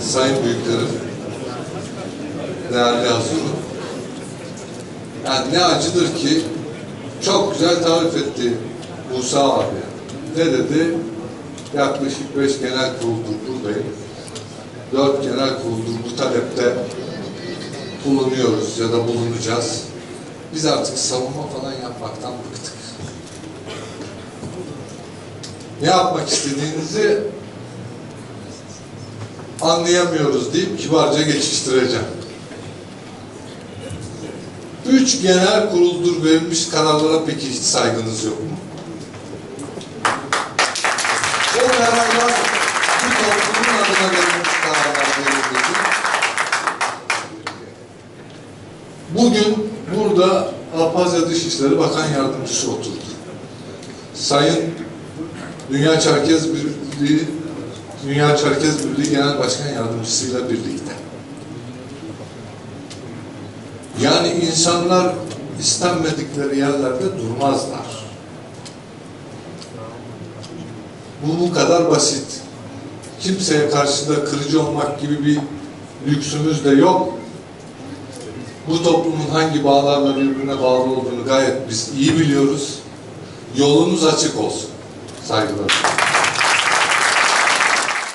Sayın Büyüklerim, değerli Hazırım, yani ne acıdır ki çok güzel tarif etti Musa abi. Ne dedi? Yaklaşık beş genel kuruldur buradayım. Dört genel kuruldur bu talepte bulunuyoruz ya da bulunacağız. Biz artık savunma falan yapmaktan Ne yapmak istediğinizi anlayamıyoruz deyip kibarca geçiştireceğim. Üç genel kuruldur verilmiş kararlara peki hiç saygınız yok mu? O kararlar bu toplumun adına verilmiş kararlar verildi. Bugün burada Apazya Dışişleri Bakan Yardımcısı oturdu. Sayın Dünya Çerkez Birliği Dünya Çerkez Birliği Genel Başkan Yardımcısıyla birlikte. Yani insanlar istenmedikleri yerlerde durmazlar. Bu bu kadar basit. Kimseye karşıda kırıcı olmak gibi bir lüksümüz de yok. Bu toplumun hangi bağlarla birbirine bağlı olduğunu gayet biz iyi biliyoruz. Yolunuz açık olsun. 最後です